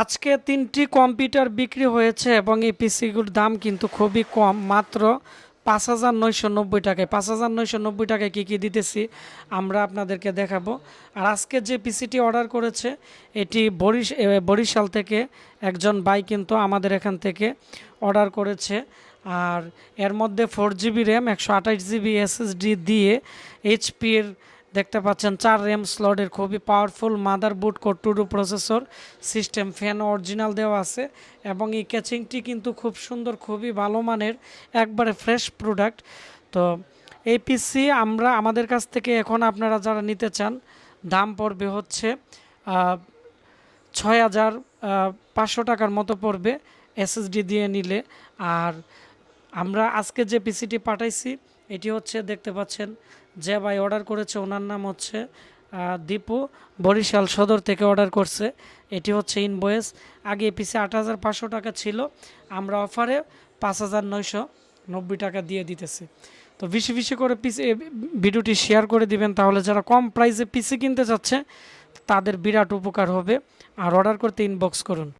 আজকে তিনটি কম্পিউটার বিক্রি হয়েছে এবং এই পিসিগুলোর দাম কিন্তু খুবই কম, মাত্র পাঁচ হাজার নয়শো নব্বই টাকায়। পাঁচ হাজার নয়শো নব্বই টাকায় কী কী দিতেছি আমরা আপনাদেরকে দেখাবো। আর আজকে যে পিসিটি অর্ডার করেছে, এটি বরিশ বরিশাল থেকে একজন ভাই কিন্তু আমাদের এখান থেকে অর্ডার করেছে। আর এর মধ্যে ফোর জিবি র্যাম একশো আঠাশ জিবি এসএসডি দিয়ে এইচপির দেখতে পাচ্ছেন, চার র্যাম স্লটের খুবই পাওয়ারফুল মাদার বুট মাদারবোর্ড কোটুরু প্রসেসর সিস্টেম ফ্যান অরিজিনাল দেওয়া আছে, এবং এই ক্যাচিংটি কিন্তু খুব সুন্দর, খুবই ভালো মানের, একবারে ফ্রেশ প্রোডাক্ট তো এই পিসি আমরা, আমাদের কাছ থেকে এখন আপনারা যারা নিতে চান, দাম পড়বে হচ্ছে ছয় হাজার পাঁচশো টাকার মতো পড়বে এসএসডি দিয়ে নিলে। আর আমরা আজকে যে পিসিটি পাঠাইছি এটি হচ্ছে, দেখতে পাচ্ছেন, যে ভাই অর্ডার করেছে, ওনার নাম হচ্ছে দীপু বরিশাল সদর থেকে অর্ডার করছে। এটি হচ্ছে ইনভয়েস আগে পিসি আট হাজার পাঁচশো টাকা ছিল, আমরা অফারে পাঁচ হাজার নয়শো নব্বই টাকা দিয়ে দিতেছি। তো বেশি বেশি করে পিসি ভিডিওটি শেয়ার করে দিবেন, তাহলে যারা কম প্রাইসে পিসি কিনতে যাচ্ছে তাদের বিরাট উপকার হবে। আর অর্ডার করতে ইনবক্স করুন।